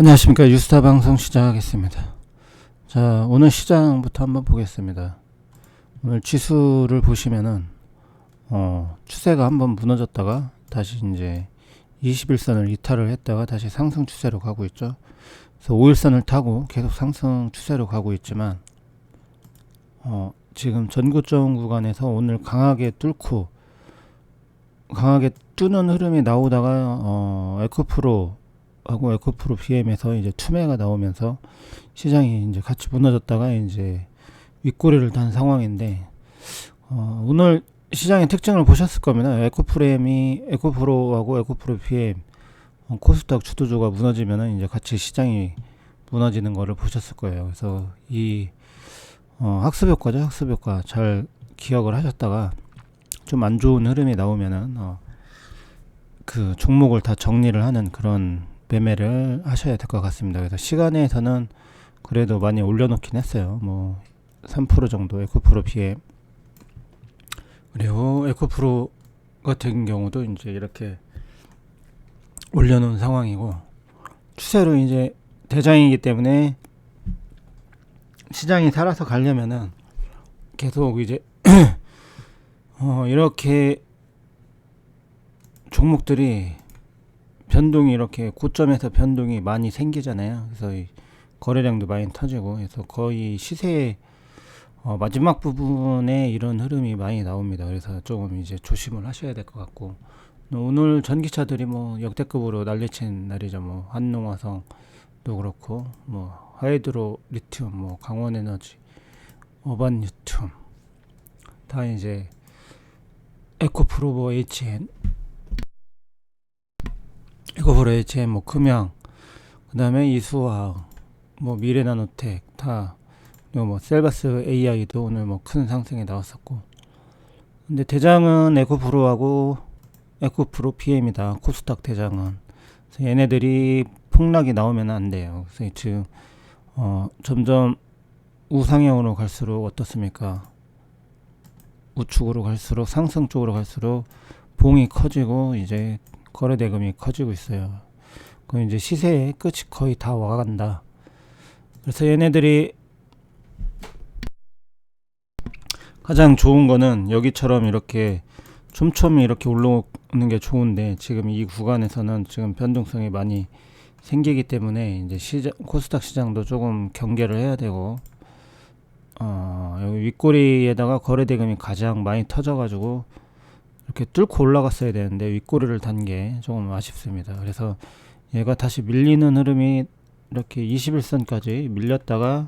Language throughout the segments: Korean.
안녕하십니까 유스타 방송 시작하겠습니다. 자 오늘 시장부터 한번 보겠습니다. 오늘 지수를 보시면은 어, 추세가 한번 무너졌다가 다시 이제 21선을 이탈을 했다가 다시 상승 추세로 가고 있죠. 그래서 5일선을 타고 계속 상승 추세로 가고 있지만 어, 지금 전고점 구간에서 오늘 강하게 뚫고 강하게 뚫는 흐름이 나오다가 어, 에코프로 하고 에코프로 BM에서 이제 투매가 나오면서 시장이 이제 같이 무너졌다가 이제 윗꼬리를 단 상황인데 어, 오늘 시장의 특징을 보셨을 겁니다. 에코프레임이 에코프로하고 에코프로 BM 어, 코스닥 주도주가 무너지면은 이제 같이 시장이 무너지는 거를 보셨을 거예요. 그래서 이 어, 학습 효과죠. 학습 효과 잘 기억을 하셨다가 좀 안 좋은 흐름이 나오면은 어, 그 종목을 다 정리를 하는 그런 매매를 하셔야 될 것 같습니다. 그래서 시간에서는 그래도 많이 올려놓긴 했어요. 뭐 3% 정도 에코프로 BM 그리고 에코프로 같은 경우도 이제 이렇게 올려놓은 상황이고 추세로 이제 대장이기 때문에 시장이 살아서 가려면은 계속 이제 어 이렇게 종목들이 변동이 이렇게 고점에서 변동이 많이 생기잖아요. 그래서 이 거래량도 많이 터지고 그래서 거의 시세의 어 마지막 부분에 이런 흐름이 많이 나옵니다. 그래서 조금 이제 조심을 하셔야 될 것 같고 오늘 전기차들이 뭐 역대급으로 난리친 날이죠. 뭐 한농화성도 그렇고 뭐 하이드로 리튬, 뭐 강원에너지, 어반 유튬 다 이제 에코프로보 HN 에코프로 HN 뭐 금양 그 다음에 이수화학 뭐 미래나노텍 다 그리고 뭐 셀바스 AI도 오늘 뭐 큰 상승에 나왔었고. 근데 대장은 에코프로하고 에코프로 PM이다. 코스닥 대장은. 그래서 얘네들이 폭락이 나오면 안 돼요. 그래서 지금 어 점점 우상향으로 갈수록 어떻습니까? 우측으로 갈수록 상승 쪽으로 갈수록 봉이 커지고 이제 거래 대금이 커지고 있어요. 그럼 이제 시세의 끝이 거의 다 와간다. 그래서 얘네들이 가장 좋은 거는 여기처럼 이렇게 촘촘히 이렇게 올라오는 게 좋은데 지금 이 구간에서는 지금 변동성이 많이 생기기 때문에 이제 시장 코스닥 시장도 조금 경계를 해야 되고 어 여기 윗꼬리에다가 거래 대금이 가장 많이 터져 가지고 이렇게 뚫고 올라갔어야 되는데 윗꼬리를 단 게 조금 아쉽습니다. 그래서 얘가 다시 밀리는 흐름이 이렇게 21선까지 밀렸다가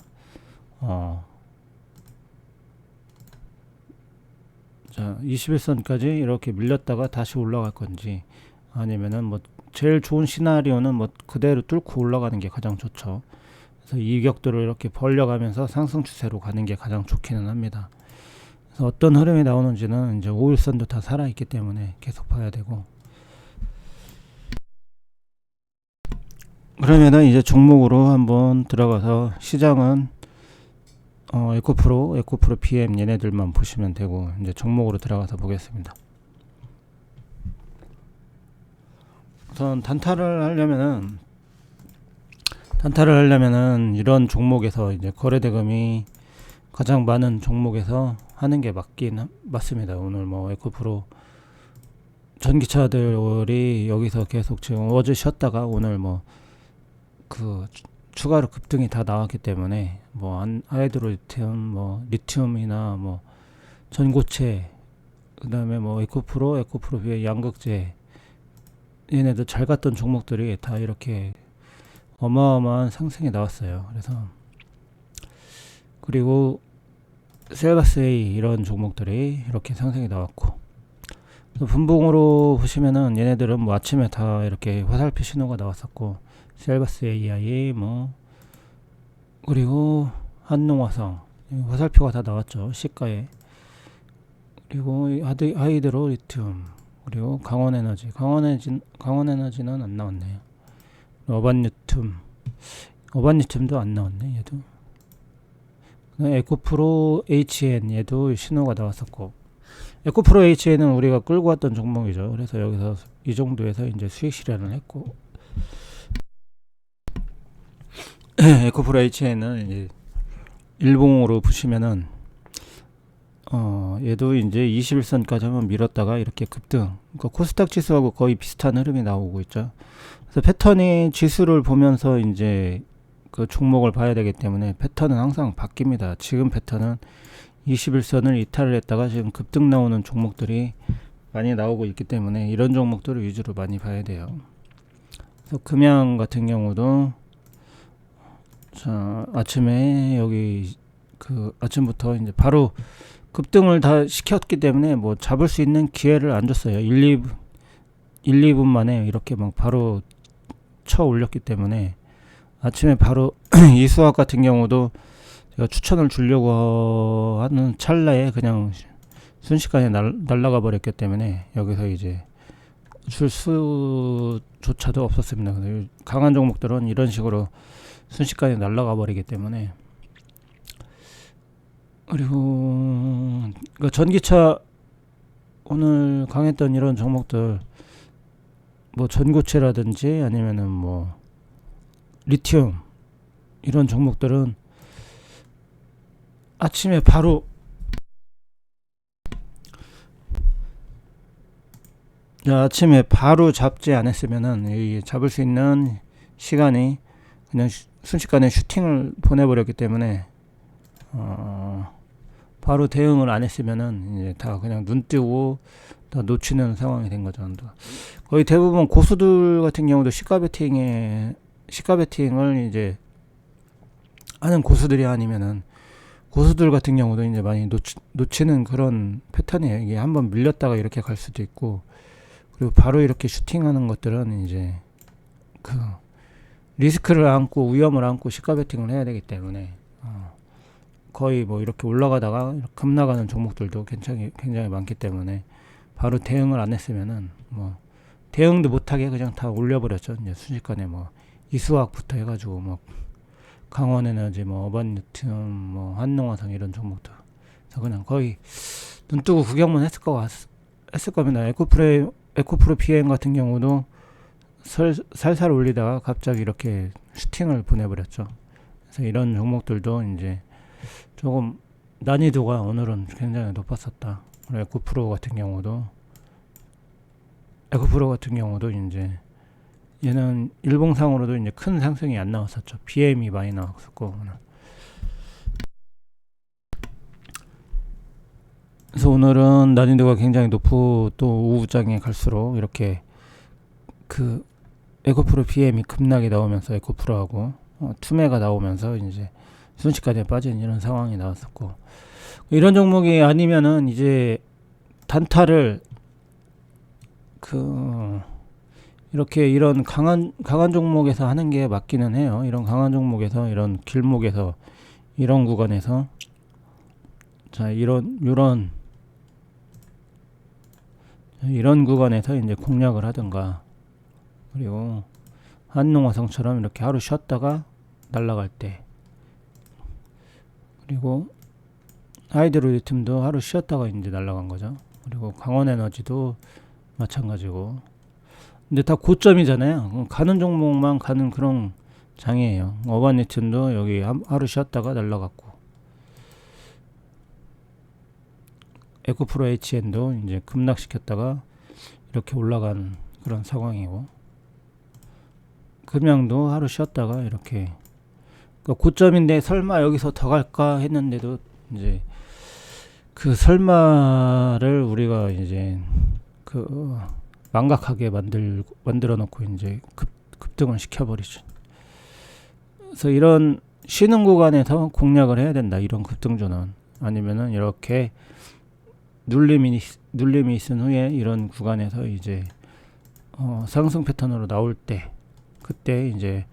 어 자, 21선까지 이렇게 밀렸다가 다시 올라갈 건지 아니면은 뭐 제일 좋은 시나리오는 뭐 그대로 뚫고 올라가는 게 가장 좋죠. 그래서 이 격도를 이렇게 벌려가면서 상승 추세로 가는 게 가장 좋기는 합니다. 그래서 어떤 흐름이 나오는지는 이제 5일선도 다 살아있기 때문에 계속 봐야 되고 그러면은 이제 종목으로 한번 들어가서 시장은 어, 에코프로, 에코프로 PM 얘네들만 보시면 되고 이제 종목으로 들어가서 보겠습니다. 우선 단타를 하려면은 단타를 하려면은 이런 종목에서 이제 거래 대금이 가장 많은 종목에서 하는 게 맞긴 맞습니다. 오늘 뭐 에코프로 전기차들이 여기서 계속 지금 어제 쉬었다가 오늘 뭐 그 추가로 급등이 다 나왔기 때문에 뭐 하이드로 리튬 뭐 리튬이나 뭐 전고체 그다음에 뭐 에코프로 에코프로 비의 양극재 얘네들 잘 갔던 종목들이 다 이렇게 어마어마한 상승이 나왔어요. 그래서 그리고 셀바스A 이런 종목들이 이렇게 상승이 나왔고 분봉으로 보시면은 얘네들은 뭐 아침에 다 이렇게 화살표 신호가 나왔었고 셀바스 AI 뭐 그리고 한농화성 화살표가 다 나왔죠. 시가에. 그리고 하드, 하이드로 리튬 그리고 강원에너지. 강원에너지 강원에너지는 안 나왔네요. 어반리튬. 어반리튬도 안 나왔네 얘도 에코프로 HN 얘도 신호가 나왔었고 에코프로 HN은 우리가 끌고 왔던 종목이죠 그래서 여기서 이 정도에서 이제 수익 실현을 했고 에코프로 HN은 이제 일봉으로 보시면은 어 얘도 이제 21선까지 한번 밀었다가 이렇게 급등. 그러니까 코스닥 지수하고 거의 비슷한 흐름이 나오고 있죠. 그래서 패턴이 지수를 보면서 이제 그 종목을 봐야 되기 때문에 패턴은 항상 바뀝니다. 지금 패턴은 21선을 이탈을 했다가 지금 급등 나오는 종목들이 많이 나오고 있기 때문에 이런 종목들을 위주로 많이 봐야 돼요. 그래서 금양 같은 경우도 자 아침에 여기 그 아침부터 이제 바로 급등을 다 시켰기 때문에 뭐 잡을 수 있는 기회를 안 줬어요. 1, 2, 1, 2분 만에 이렇게 막 바로 쳐 올렸기 때문에 아침에 바로 이 수학 같은 경우도 제가 추천을 주려고 하는 찰나에 그냥 순식간에 날, 날아가 버렸기 때문에 여기서 이제 줄 수조차도 없었습니다. 강한 종목들은 이런 식으로 순식간에 날아가 버리기 때문에 그리고 그러니까 전기차 오늘 강했던 이런 종목들 뭐 전고체라든지 아니면은 뭐 리튬 이런 종목들은 아침에 바로 자, 아침에 바로 잡지 않았으면은 이 잡을 수 있는 시간이 그냥 슈- 순식간에 슈팅을 보내버렸기 때문에 어, 바로 대응을 안 했으면은 이제 다 그냥 눈 뜨고 다 놓치는 상황이 된 거죠. 또 거의 대부분 고수들 같은 경우도 시가 베팅에 시가 베팅을 이제 하는 고수들이 아니면은 고수들 같은 경우도 이제 많이 놓치, 놓치는 그런 패턴이에요. 이게 한번 밀렸다가 이렇게 갈 수도 있고 그리고 바로 이렇게 슈팅하는 것들은 이제 그 리스크를 안고 위험을 안고 시가 베팅을 해야 되기 때문에 어, 거의 뭐 이렇게 올라가다가 급나가는 종목들도 굉장히 굉장히 많기 때문에 바로 대응을 안 했으면은 뭐 대응도 못하게 그냥 다 올려버렸죠. 이제 순식간에 뭐 이수학부터 해가지고 뭐 강원 에너지 뭐 어반유튜브 뭐 한농화성 이런 종목들 그래서 그냥 거의 눈 뜨고 구경만 했을 것 같, 했을 겁니다. 에코프레 에코프로 비행 같은 경우도 설, 살살 올리다가 갑자기 이렇게 슈팅을 보내버렸죠. 그래서 이런 종목들도 이제 조금 난이도가 오늘은 굉장히 높았었다. 에코프로 같은 경우도 에코프로 같은 경우도 이제 얘는 일봉상으로도 이제 큰 상승이 안 나왔었죠. BM이 많이 나왔었고. 그래서 오늘은 난이도가 굉장히 높고 또 오후장에 갈수록 이렇게 그 에코프로 BM이 급락이 나오면서 에코프로하고 어, 투매가 나오면서 이제 순식간에 빠진 이런 상황이 나왔었고 이런 종목이 아니면은 이제 단타를 그 이렇게 이런 강한 강한 종목에서 하는 게 맞기는 해요. 이런 강한 종목에서 이런 길목에서 이런 구간에서. 자 이런 이런. 이런 구간에서 이제 공략을 하든가. 그리고 한농화성처럼 이렇게 하루 쉬었다가 날아갈 때. 그리고 하이드로리튬도 하루 쉬었다가 이제 날아간 거죠. 그리고 강원에너지도 마찬가지고 근데 다 고점이잖아요. 가는 종목만 가는 그런 장이에요. 어반리튬도 여기 한- 하루 쉬었다가 날라갔고 에코프로 HN도 이제 급락시켰다가 이렇게 올라간 그런 상황이고 금양도 하루 쉬었다가 이렇게 그러니까 고점인데 설마 여기서 더 갈까 했는데도 이제 그 설마를 우리가 이제 그 망각하게 만들 만들어 놓고 이제 급, 급등을 시켜버리죠. 그래서 이런 쉬는 구간에서 공략을 해야 된다. 이런 급등주는 아니면은 이렇게 눌림이 있- 눌림이 있은 후에 이런 구간에서 이제 어, 상승 패턴으로 나올 때 그때 이제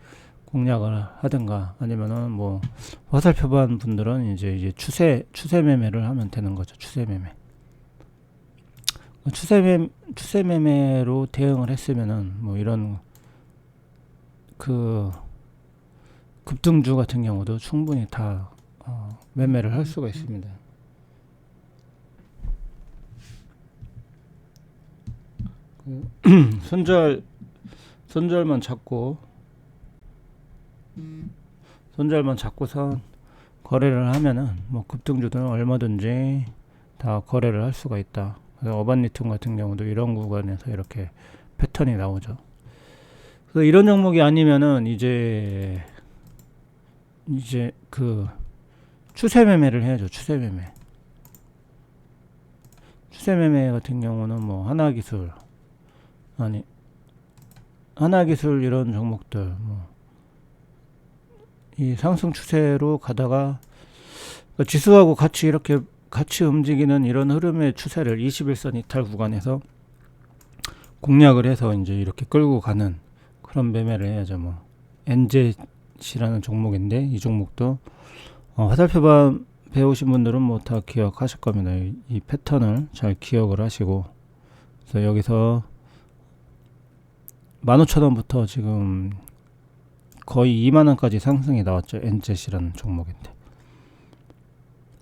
공략을 하든가 아니면은 뭐 화살표반 분들은 이제 이제 추세 추세 매매를 하면 되는 거죠. 추세 매매. 추세 매 추세 매매로 대응을 했으면은 뭐 이런 그 급등주 같은 경우도 충분히 다 어, 매매를 할 수가 있습니다. 그 손절 손절만 잡고 손절만 잡고서 거래를 하면은 뭐 급등주들은 얼마든지 다 거래를 할 수가 있다. 어반리튬 같은 경우도 이런 구간에서 이렇게 패턴이 나오죠. 그래서 이런 종목이 아니면은 이제 이제 그 추세 매매를 해야죠. 추세 매매. 추세 매매 같은 경우는 뭐 하나 기술 아니 하나 기술 이런 종목들 뭐 이 상승 추세로 가다가 그 지수하고 같이 이렇게 같이 움직이는 이런 흐름의 추세를 21선 이탈 구간에서 공략을 해서 이제 이렇게 끌고 가는 그런 매매를 해야죠. 뭐 엔젯이라는 종목인데 이 종목도 어, 화살표반 배우신 분들은 뭐 다 기억하실 겁니다. 이, 이 패턴을 잘 기억을 하시고 그래서 여기서 15,000원부터 지금 거의 2만원까지 상승이 나왔죠. 엔젯이라는 종목인데.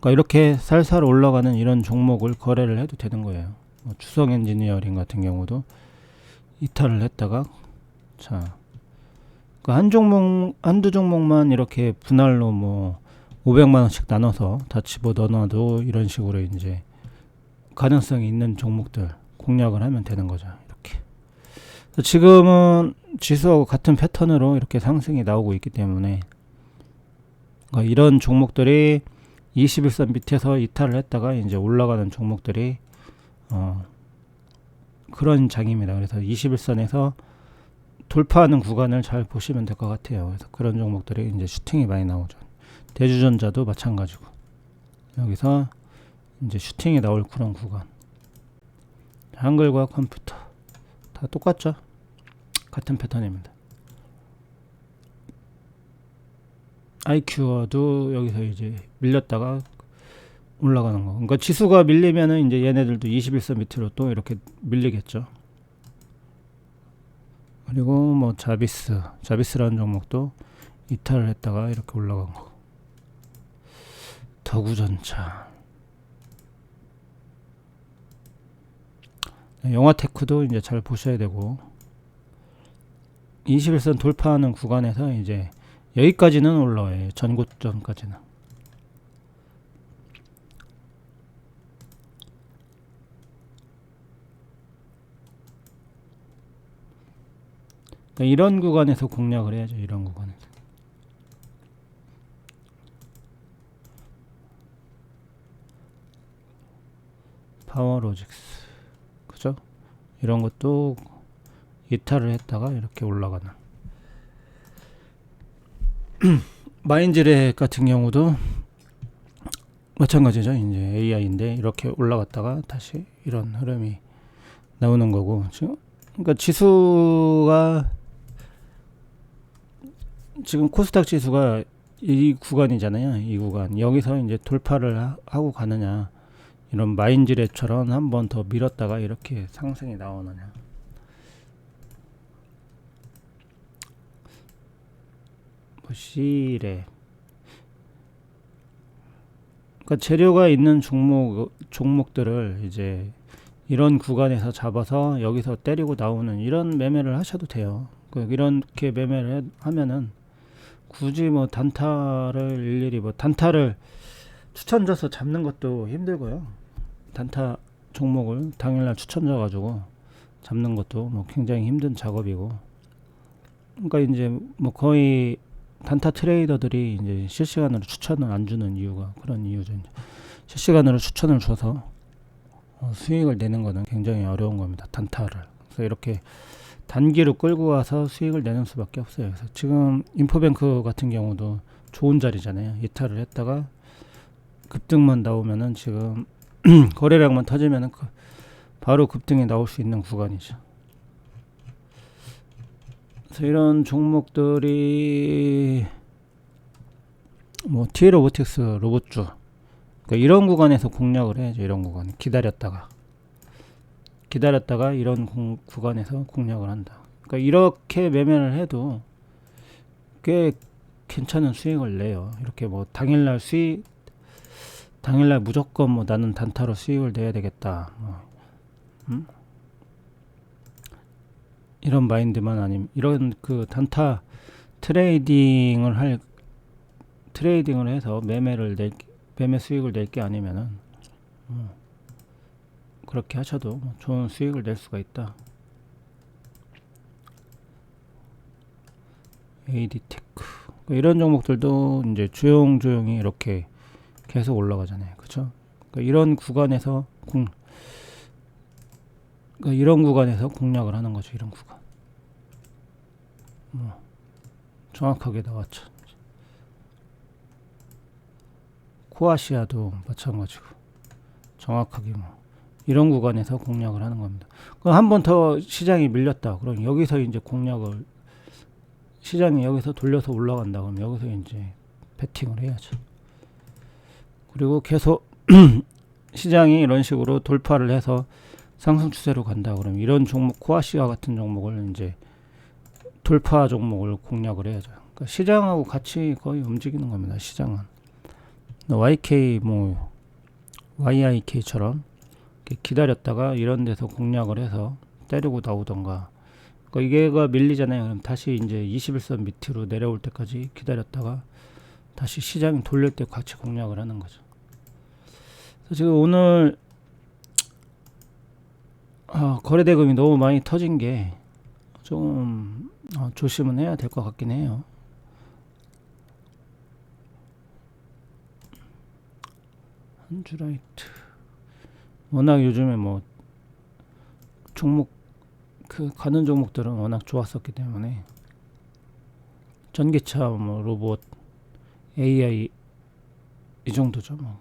그러니까 이렇게 살살 올라가는 이런 종목을 거래를 해도 되는 거예요. 뭐 추성 엔지니어링 같은 경우도 이탈을 했다가 자, 그한 종목 한두 종목만 이렇게 분할로 뭐 500만 원씩 나눠서 다 집어 넣어놔도 이런 식으로 이제 가능성이 있는 종목들 공략을 하면 되는 거죠. 이렇게. 지금은 지수하고 같은 패턴으로 이렇게 상승이 나오고 있기 때문에 그러니까 이런 종목들이 21선 밑에서 이탈을 했다가 이제 올라가는 종목들이 어 그런 장입니다. 그래서 21선에서 돌파하는 구간을 잘 보시면 될 것 같아요. 그래서 그런 종목들이 이제 슈팅이 많이 나오죠. 대주전자도 마찬가지고 여기서 이제 슈팅이 나올 그런 구간. 한글과 컴퓨터 다 똑같죠? 같은 패턴입니다. IQ도 여기서 이제 밀렸다가 올라가는 거. 그러니까 지수가 밀리면은 이제 얘네들도 21선 밑으로 또 이렇게 밀리겠죠. 그리고 뭐 자비스, 자비스라는 종목도 이탈을 했다가 이렇게 올라간 거. 더구전차. 영화테크도 이제 잘 보셔야 되고 21선 돌파하는 구간에서 이제 여기까지는 올라와요. 전고점까지는. 그러니까 이런 구간에서 공략을 해야죠. 이런 구간에서. 파워로직스. 그죠? 이런 것도 이탈을 했다가 이렇게 올라가는. 마인즈레 같은 경우도 마찬가지죠. 이제 AI인데 이렇게 올라갔다가 다시 이런 흐름이 나오는 거고. 지금 그러니까 지수가 지금 코스닥 지수가 이 구간이잖아요. 이 구간. 여기서 이제 돌파를 하, 하고 가느냐. 이런 마인즈레처럼 한 번 더 밀었다가 이렇게 상승이 나오느냐 시래 그러니까 재료가 있는 종목 종목들을 이제 이런 구간에서 잡아서 여기서 때리고 나오는 이런 매매를 하셔도 돼요. 그 이렇게 매매를 해, 하면은 굳이 뭐 단타를 일일이 뭐 단타를 추천 줘서 잡는 것도 힘들고요. 단타 종목을 당일날 추천 줘 가지고 잡는 것도 뭐 굉장히 힘든 작업이고. 그러니까 이제 뭐 거의 단타 트레이더들이 이제 실시간으로 추천을 안 주는 이유가 그런 이유죠. 실시간으로 추천을 줘서 어, 수익을 내는 거는 굉장히 어려운 겁니다. 단타를. 그래서 이렇게 단기로 끌고 와서 수익을 내는 수밖에 없어요. 그래서 지금 인포뱅크 같은 경우도 좋은 자리잖아요. 이탈을 했다가 급등만 나오면은 지금 거래량만 터지면은 그 바로 급등이 나올 수 있는 구간이죠. 그래서 이런 종목들이 뭐 T 로보틱스 로봇주 그러니까 이런 구간에서 공략을 해야죠. 이런 구간 기다렸다가 기다렸다가 이런 공, 구간에서 공략을 한다. 그러니까 이렇게 매매를 해도 꽤 괜찮은 수익을 내요. 이렇게 뭐 당일날 수익 당일날 무조건 뭐 나는 단타로 수익을 내야 되겠다. 뭐, 음? 이런 마인드만 아니면 이런 그 단타 트레이딩을 할 트레이딩을 해서 매매를 낼 매매 수익을 낼 게 아니면은 뭐 그렇게 하셔도 뭐 좋은 수익을 낼 수가 있다. AD테크 이런 종목들도 이제 조용조용히 이렇게 계속 올라가잖아요. 그렇죠? 그러니까 이런 구간에서 공 그러니까 이런 구간에서 공략을 하는 거죠. 이런 구간. 뭐 정확하게 나왔죠. 코아시아도 마찬가지고 정확하게 뭐 이런 구간에서 공략을 하는 겁니다. 그럼 한 번 더 시장이 밀렸다. 그럼 여기서 이제 공략을 시장이 여기서 돌려서 올라간다. 그럼 여기서 이제 베팅을 해야죠. 그리고 계속 시장이 이런 식으로 돌파를 해서 상승 추세로 간다. 그럼 이런 종목 코아시아 같은 종목을 이제 돌파 종목을 공략을 해야죠. 그러니까 시장하고 같이 거의 움직이는 겁니다. 시장은 YK 뭐 YIK처럼 기다렸다가 이런 데서 공략을 해서 때리고 나오던가 그러니까 이게가 밀리잖아요. 그럼 다시 이제 21선 밑으로 내려올 때까지 기다렸다가 다시 시장이 돌릴 때 같이 공략을 하는 거죠. 그래서 지금 오늘 아, 거래 대금이 너무 많이 터진 게좀 어, 조심은 해야 될 것 같긴 해요. 한주라이트. 워낙 요즘에 뭐 종목 그 가는 종목들은 워낙 좋았었기 때문에 전기차 뭐 로봇 AI 이 정도죠 뭐.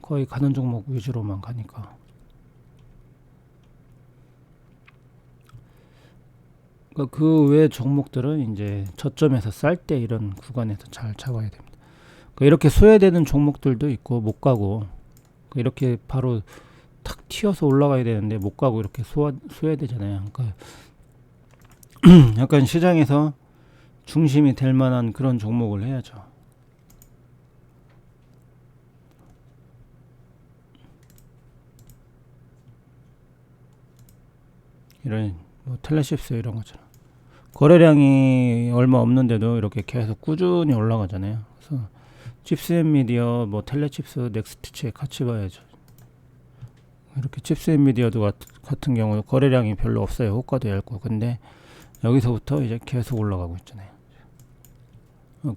거의 가는 종목 위주로만 가니까 그 외 종목들은 이제 저점에서 쌀 때 이런 구간에서 잘 잡아야 됩니다. 그러니까 이렇게 소외되는 종목들도 있고 못 가고 그러니까 이렇게 바로 탁 튀어서 올라가야 되는데 못 가고 이렇게 소화, 소외되잖아요. 그러니까 약간 시장에서 중심이 될 만한 그런 종목을 해야죠. 이런 뭐 텔레십스 이런 것처럼 거래량이 얼마 없는데도 이렇게 계속 꾸준히 올라가잖아요. 그래서 칩스앤미디어, 뭐 텔레칩스, 넥스트치에 같이 봐야죠. 이렇게 칩스앤미디어도 같은 경우 거래량이 별로 없어요. 호가도 얇고. 근데 여기서부터 이제 계속 올라가고 있잖아요.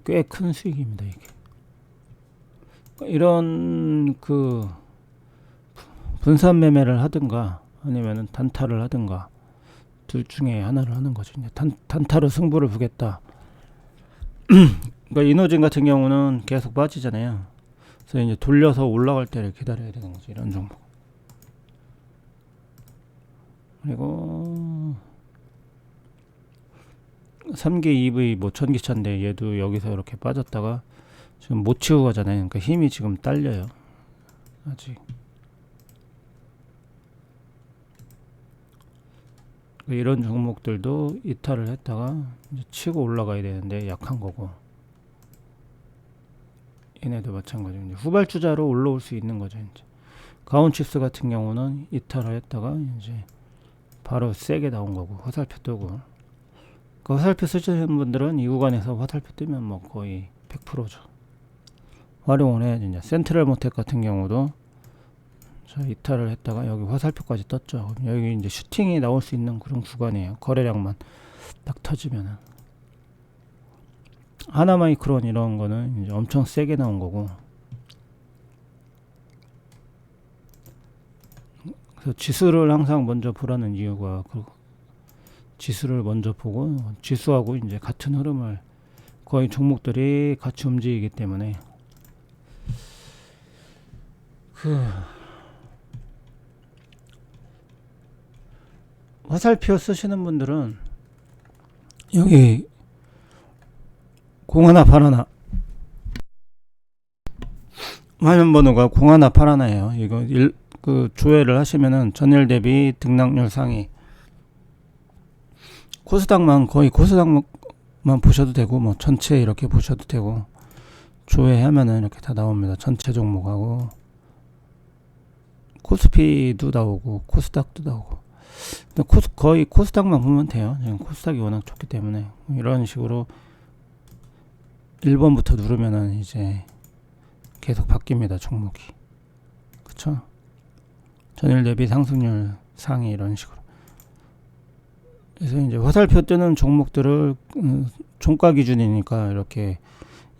꽤 큰 수익입니다, 이게. 이런 그 분산 매매를 하든가 아니면은 단타를 하든가 둘 중에 하나를 하는 거죠. 단, 단타로 승부를 보겠다. 그러니까 이노진 같은 경우는 계속 빠지잖아요. 그래서 이제 돌려서 올라갈 때를 기다려야 되는 거죠. 이런 종목. 그리고 3기 EV 뭐 전기차인데 얘도 여기서 이렇게 빠졌다가 지금 못 치고 가잖아요. 그러니까 힘이 지금 딸려요. 아직. 이런 종목들도 이탈을 했다가 치고 올라가야 되는데 약한 거고. 얘네도 마찬가지로 이제 후발주자로 올라올 수 있는 거죠. 이제 가온칩스 같은 경우는 이탈을 했다가 이제 바로 세게 나온 거고 화살표 뜨고 그 화살표 쓰시는 분들은 이 구간에서 화살표 뜨면 뭐 거의 100%죠. 활용을 해야지 이제 센트럴 모텍 같은 경우도 자 이탈을 했다가 여기 화살표까지 떴죠. 여기 이제 슈팅이 나올 수 있는 그런 구간이에요. 거래량만 딱 터지면은 하나마이크론 이런 거는 이제 엄청 세게 나온 거고 그래서 지수를 항상 먼저 보라는 이유가 그 지수를 먼저 보고 지수하고 이제 같은 흐름을 거의 종목들이 같이 움직이기 때문에 그 화살표 쓰시는 분들은 여기 공 하나 팔하나 화면 번호가 공 하나 팔하나예요. 이거 일, 그 조회를 하시면은 전일 대비 등락률 상위 코스닥만 거의 코스닥만 보셔도 되고 뭐 전체 이렇게 보셔도 되고 조회하면은 이렇게 다 나옵니다. 전체 종목하고 코스피도 나오고 코스닥도 나오고 코스 거의 코스닥만 보면 돼요. 지금 코스닥이 워낙 좋기 때문에 이런 식으로 1번부터 누르면은 이제 계속 바뀝니다. 종목이. 그쵸? 전일 대비 상승률 상위 이런 식으로. 그래서 이제 화살표 뜨는 종목들을 음, 종가 기준이니까 이렇게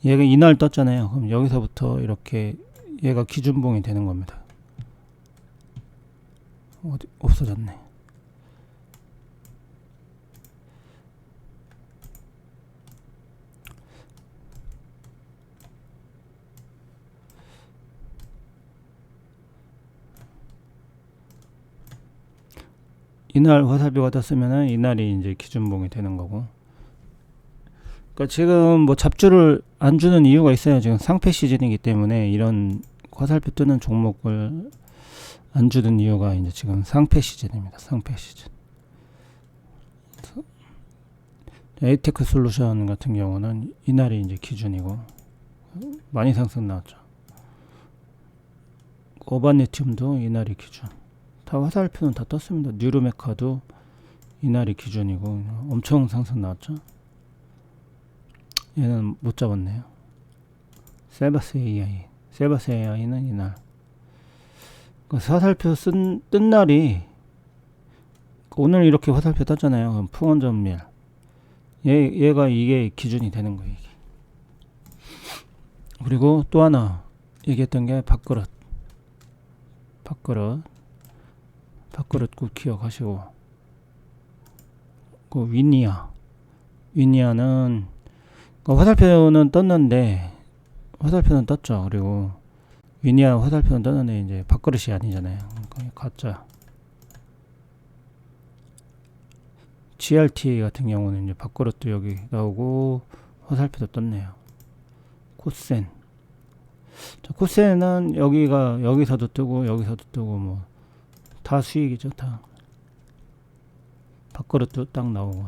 얘가 이날 떴잖아요. 그럼 여기서부터 이렇게 얘가 기준봉이 되는 겁니다. 어디 없어졌네. 이날 화살표가 떴으면은 이날이 이제 기준봉이 되는 거고. 그러니까 지금 뭐 잡주를 안 주는 이유가 있어요. 지금 상패 시즌이기 때문에 이런 화살표 뜨는 종목을 안 주는 이유가 이제 지금 상패 시즌입니다. 상패 시즌. 에이테크 솔루션 같은 경우는 이날이 이제 기준이고 많이 상승 나왔죠. 오바네튬도 이날이 기준. 다 화살표는 다 떴습니다. 뉴르메카도 이날이 기준이고 엄청 상승 나왔죠. 얘는 못 잡았네요. 셀바스 AI, 셀바스 AI는 이날. 그 화살표 쓴, 뜬 날이 오늘 이렇게 화살표 떴잖아요. 풍원전밀. 얘, 얘가 이게 기준이 되는 거예요. 이게. 그리고 또 하나 얘기했던 게 밥그릇. 밥그릇. 밥그릇 꼭 기억하시고. 그 위니아. 위니아는 그 화살표는 떴는데 화살표는 떴죠. 그리고 위니아 화살표는 떴는데 이제 밥그릇이 아니잖아요. 그러니까 가짜. GRT 같은 경우는 이제 밥그릇도 여기 나오고 화살표도 떴네요. 코센. 자, 코센은 여기가 여기서도 뜨고 여기서도 뜨고 뭐 다 수익이죠 다. 밥그릇도 딱 나오고.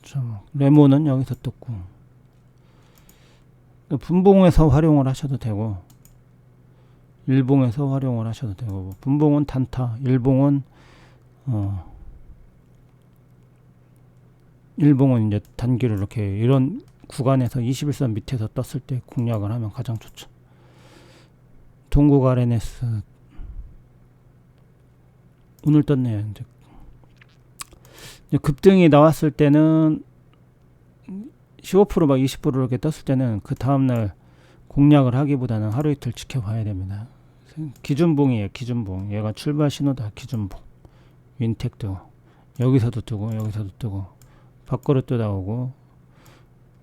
자, 뭐 레몬은 여기서 떴고. 분봉에서 활용을 하셔도 되고 일봉에서 활용을 하셔도 되고 뭐 분봉은 단타, 일봉은 어 일봉은 이제 단기로 이렇게 이런 구간에서 21선 밑에서 떴을 때 공략을 하면 가장 좋죠. 동국 RNS 오늘 떴네요. 이제 급등이 나왔을 때는 15%막 20% 이렇게 떴을 때는 그 다음날 공략을 하기보다는 하루 이틀 지켜봐야 됩니다. 기준봉이에요, 기준봉. 얘가 출발 신호다, 기준봉. 윈텍도 여기서도 뜨고 여기서도 뜨고 밖으로도 나오고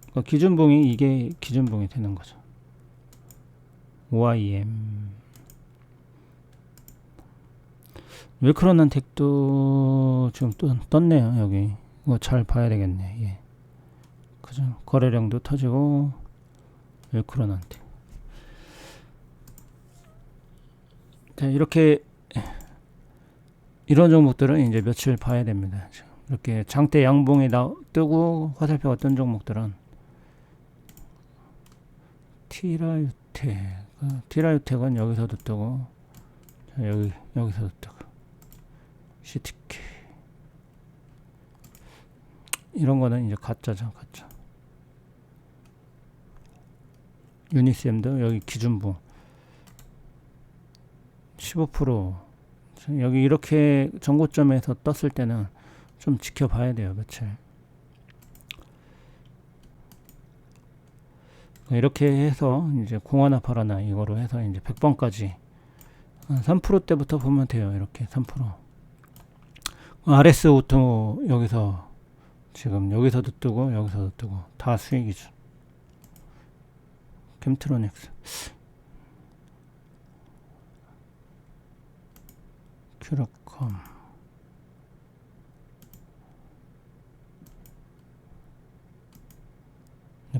그러니까 기준봉이 이게 기준봉이 되는 거죠. OIM 웰크로난 텍도 지금 또 떴네요 여기. 이거 잘 봐야 되겠네 예. 그죠? 거래량도 터지고 웰크로난텍 자 이렇게 이런 종목들은 이제 며칠 봐야 됩니다 이렇게 장대 양봉이 나, 뜨고 화살표가 뜬 종목들은 티라 유텍 어, 티라유텍은 여기서도 뜨고 자, 여기 여기서도 뜨고. CTK 이런 거는 이제 가짜죠 가짜. 유니셈도 여기 기준봉 15% 여기 이렇게 전고점에서 떴을 때는 좀 지켜봐야 돼요 며칠 이렇게 해서 이제 공하나 파라나 이거로 해서 이제 100번까지 한 3%대부터 보면 돼요 이렇게 3% RS 오토 여기서 지금 여기서도 뜨고 여기서도 뜨고 다 수익이죠 캠트로닉스. 큐러컴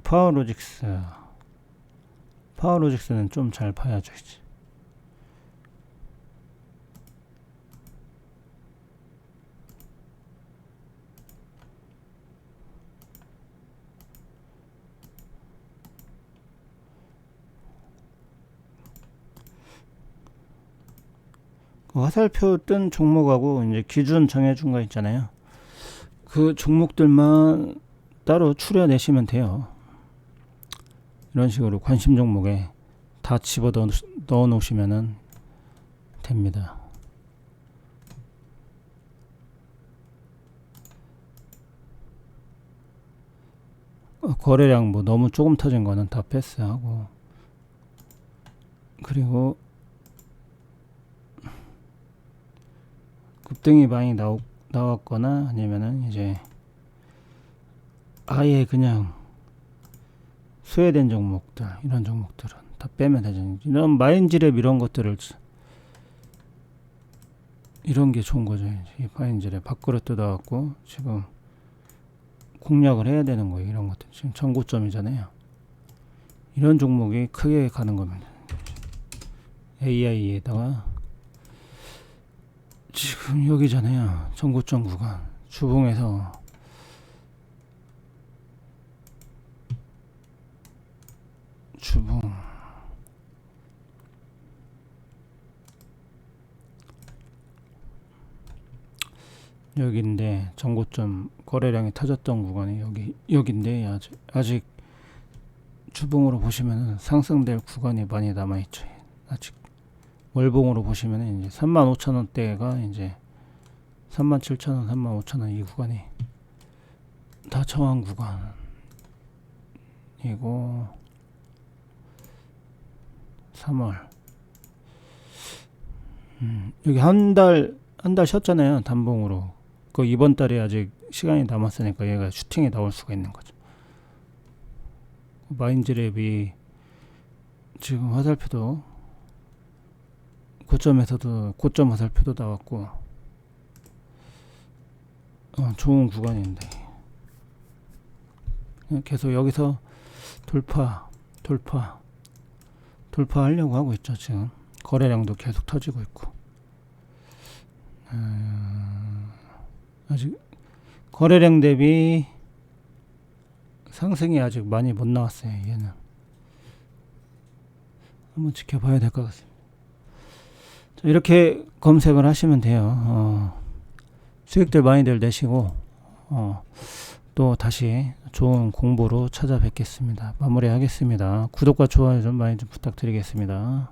파워로직스 파워로직스는 좀잘 봐야죠 이제 그 화살표 뜬 종목하고 이제 기준 정해준 거 있잖아요. 그 종목들만 따로 추려내시면 돼요. 이런 식으로 관심 종목에 다 집어 넣어, 놓으시면은 됩니다. 어, 거래량 뭐 너무 조금 터진 거는 다 패스하고 그리고 급등이 많이 나오, 나왔거나 아니면은 이제 아예 그냥 소외된 종목들 이런 종목들은 다 빼면 되죠. 이런 마인지랩 이런 것들을 이런 게 좋은 거죠. 이 마인지랩 밖으로 뜯어갖고 지금 공략을 해야 되는 거예요. 이런 것들 지금 전고점이잖아요. 이런 종목이 크게 가는 겁니다. AI에다가 지금 여기잖아요. 전고점 구간 주봉에서 주봉 여기인데 전고점 거래량이 터졌던 구간이 여기 여기인데 아직 아직 주봉으로 보시면은 상승될 구간이 많이 남아 있죠. 아직 월봉으로 보시면은 이제 35,000원대가 이제 37,000원, 35,000원 이 구간이 다 저항 구간이고 3월. 음, 여기 한 달 한 달 쉬었잖아요 단봉으로. 그 이번 달에 아직 시간이 남았으니까 얘가 슈팅이 나올 수가 있는 거죠. 마인드랩이 지금 화살표도 고점에서도 고점 화살표도 나왔고 어, 좋은 구간인데. 계속 여기서 돌파 돌파 돌파하려고 하고 있죠 지금. 거래량도 계속 터지고 있고. 음, 아직 거래량 대비 상승이 아직 많이 못 나왔어요 얘는. 한번 지켜봐야 될 것 같습니다. 자, 이렇게 검색을 하시면 돼요. 어, 수익들 많이들 내시고 어, 또 다시 좋은 공부로 찾아뵙겠습니다. 마무리하겠습니다. 구독과 좋아요 좀 많이 좀 부탁드리겠습니다